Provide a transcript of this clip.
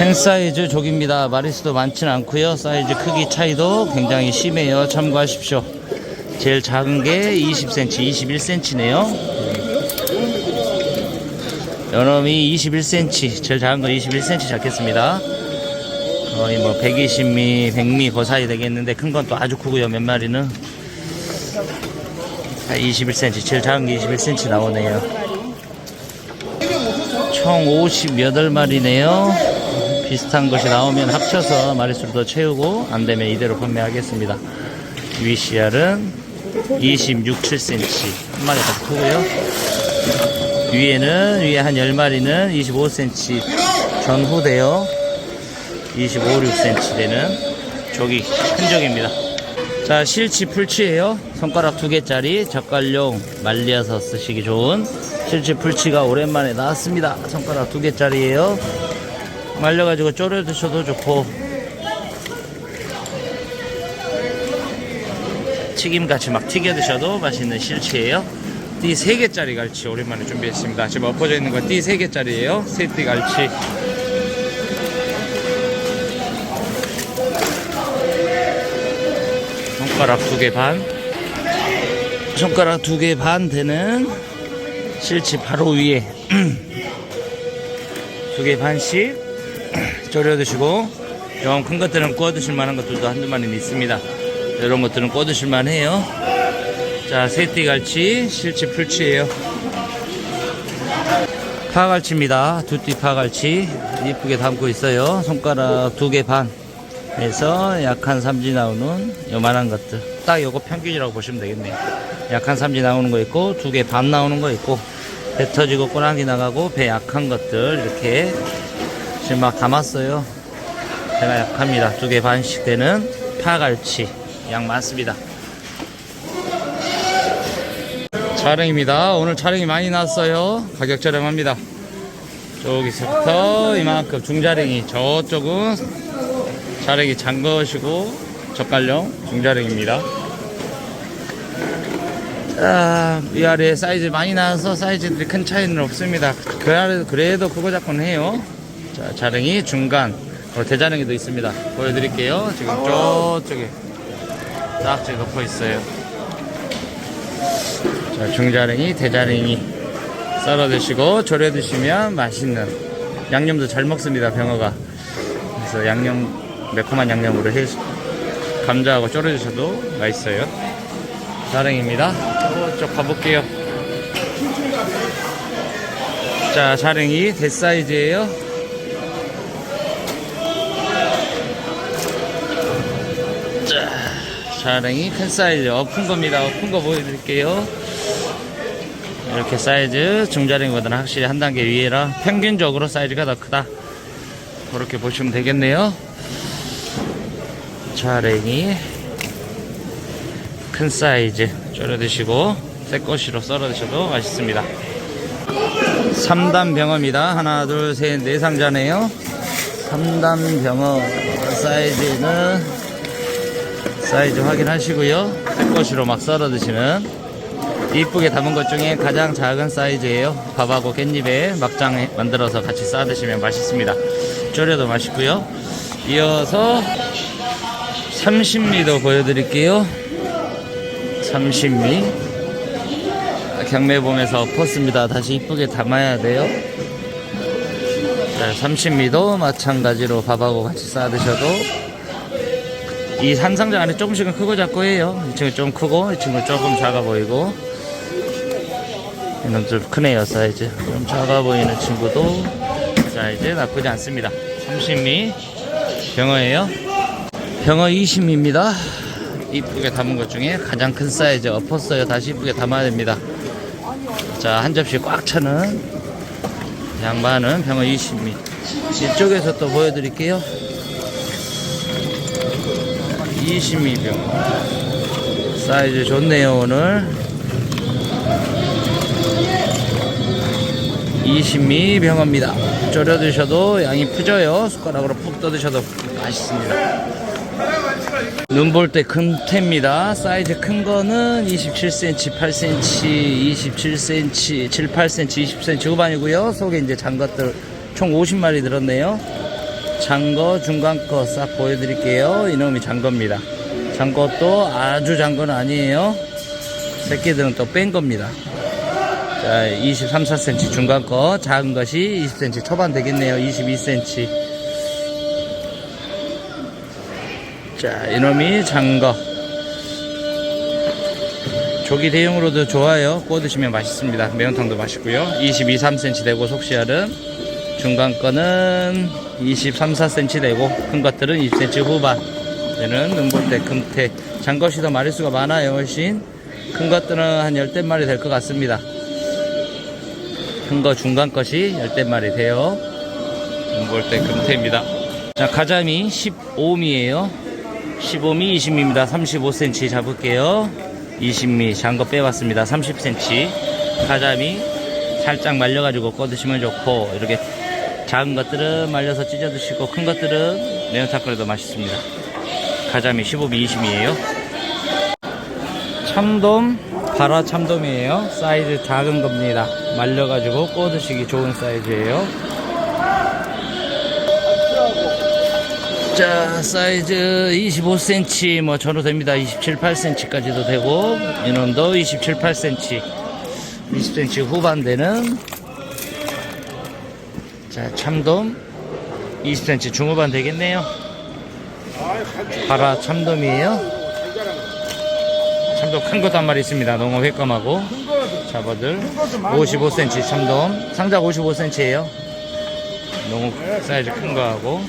큰 사이즈 족입니다. 마리수도 많지는 않고요. 사이즈 크기 차이도 굉장히 심해요. 참고하십시오. 제일 작은 게 20cm, 21cm네요. 요놈이 21cm, 제일 작은 거 21cm 잡겠습니다. 거의 뭐 120미, 100미 그 사이 되겠는데 큰 건 또 아주 크고요. 몇 마리는 21cm, 제일 작은 게 21cm 나오네요. 총 58마리네요. 비슷한 것이 나오면 합쳐서 마리수를 더 채우고 안 되면 이대로 판매하겠습니다. 위시알은 26, 7cm 한 마리 더 크고요. 위에는 위에 한 10마리는 25cm 전후되어 25, 6cm 되는 조기 큰 조기입니다. 자 실치 풀치예요. 손가락 두 개짜리 젓갈용 말려서 쓰시기 좋은 실치 풀치가 오랜만에 나왔습니다. 손가락 두 개짜리예요. 말려가지고 졸여 드셔도 좋고 튀김같이 막 튀겨 드셔도 맛있는 실치예요. 띠 3개짜리 갈치 오랜만에 준비했습니다. 지금 엎어져 있는 거띠 3개짜리예요. 세띠 갈치. 손가락 두개 반. 손가락 두개반 되는 실치 바로 위에 두개 반씩 졸여 드시고 좀 큰 것들은 구워 드실 만한 것들도 한두 마리는 있습니다. 이런 것들은 구워 드실 만해요. 자, 새띠 갈치, 실치 풀치예요. 파갈치입니다. 두띠 파갈치 이쁘게 담고 있어요. 손가락 두 개 반에서 약한 삼지 나오는 요만한 것들. 딱 요거 평균이라고 보시면 되겠네요. 약한 삼지 나오는 거 있고 두 개 반 나오는 거 있고 배 터지고 꼬랑지 나가고 배 약한 것들 이렇게 지금 막 담았어요. 배가 약합니다. 두 개 반씩 되는 파갈치 양 많습니다. 촬영입니다. 오늘 촬영이 많이 나왔어요. 가격 저렴합니다. 저기서부터 이만큼 중자랭이 저쪽은 자랭이 잔 것이고 젓갈용 중자랭입니다. 아, 위아래 사이즈 많이 나와서 사이즈들이 큰 차이는 없습니다. 그 아래 그래도 그거 잡고는 해요. 자, 자랭이 중간 그리고 대자랭이도 있습니다. 보여드릴게요. 지금 저쪽에 딱 지금 덮어 있어요. 자, 중자랭이, 대자랭이 썰어 드시고 졸여 드시면 맛있는 양념도 잘 먹습니다. 병어가. 그래서 양념 매콤한 양념으로 해 감자하고 졸여 드셔도 맛있어요. 자랭입니다. 저쪽 가볼게요. 자, 자랭이 대사이즈예요. 자랭이 큰 사이즈 엎은 겁니다. 엎은 거 보여드릴게요. 이렇게 사이즈 중자랭이보다는 확실히 한 단계 위에라 평균적으로 사이즈가 더 크다. 그렇게 보시면 되겠네요. 자랭이 큰 사이즈 졸여 드시고 새꼬시로 썰어 드셔도 맛있습니다. 3단 병어입니다. 하나, 둘, 셋, 네 상자네요. 3단 병어 사이즈는 사이즈 확인하시고요. 새꼬시로 막 썰어 드시는 이쁘게 담은 것 중에 가장 작은 사이즈예요. 밥하고 깻잎에 막장 만들어서 같이 싸 드시면 맛있습니다. 졸여도 맛있고요. 이어서 30미도 보여드릴게요. 30미 경매봉에서 엎었습니다. 다시 이쁘게 담아야 돼요. 자, 30미도 마찬가지로 밥하고 같이 싸 드셔도 이 한 상자 안에 조금씩은 크고 작고 해요. 이 친구 좀 크고 이 친구 조금 작아 보이고 이놈 좀 크네요 사이즈. 좀 작아 보이는 친구도 사이즈 나쁘지 않습니다. 30미 병어예요. 병어 20미입니다. 이쁘게 담은 것 중에 가장 큰 사이즈 엎었어요. 다시 이쁘게 담아야 됩니다. 자, 한 접시 꽉 차는 양반은 병어 20미. 이쪽에서 또 보여드릴게요. 20미 병어. 사이즈 좋네요, 오늘. 20미 병어입니다. 졸여 드셔도 양이 크져요. 숟가락으로 푹 떠 드셔도 맛있습니다. 눈 볼 때 큰 태입니다. 사이즈 큰 거는 27cm, 8cm, 27cm, 7, 8cm, 20cm 후반이고요. 속에 이제 잔 것들 총 50마리 들었네요. 장거, 중간 거 싹 보여드릴게요. 이놈이 장거입니다. 장것도 아주 장거는 아니에요. 새끼들은 또 뺀 겁니다. 자, 23, 4cm 중간 거, 작은 것이 20cm 초반 되겠네요. 22cm. 자, 이놈이 장거. 조기 대용으로도 좋아요. 구워 드시면 맛있습니다. 매운탕도 맛있고요. 22, 3cm 되고 속시알은 중간 거는 23, 4cm 되고 큰 것들은 20cm 후반. 얘는 눈볼대 금태. 장것이 더 마리수가 많아요. 훨씬. 큰 것들은 한 열댓 마리 될 것 같습니다. 큰 거 중간 것이 열댓 마리 돼요. 눈볼대 금태입니다. 자, 가자미 15미에요. 15미, 20미입니다. 35cm 잡을게요. 20미, 장거 빼봤습니다. 30cm. 가자미 살짝 말려가지고 꺼드시면 좋고, 이렇게 작은 것들은 말려서 찢어 드시고, 큰 것들은 매운탕 끓여도 맛있습니다. 가자미 15미, 20미에요. 참돔, 바라 참돔이에요. 사이즈 작은 겁니다. 말려가지고 구워 드시기 좋은 사이즈예요. 자, 사이즈 25cm 뭐 저로 됩니다. 27, 8cm까지도 되고 이놈도 27, 8cm 20cm 후반 되는 자, 참돔 20cm 중후반 되겠네요. 바라 참돔이에요. 참돔 큰 것도 한 마리 있습니다. 너무 횟감하고 잡아들 55cm 참돔 상자 55cm예요. 너무 사이즈 큰 거하고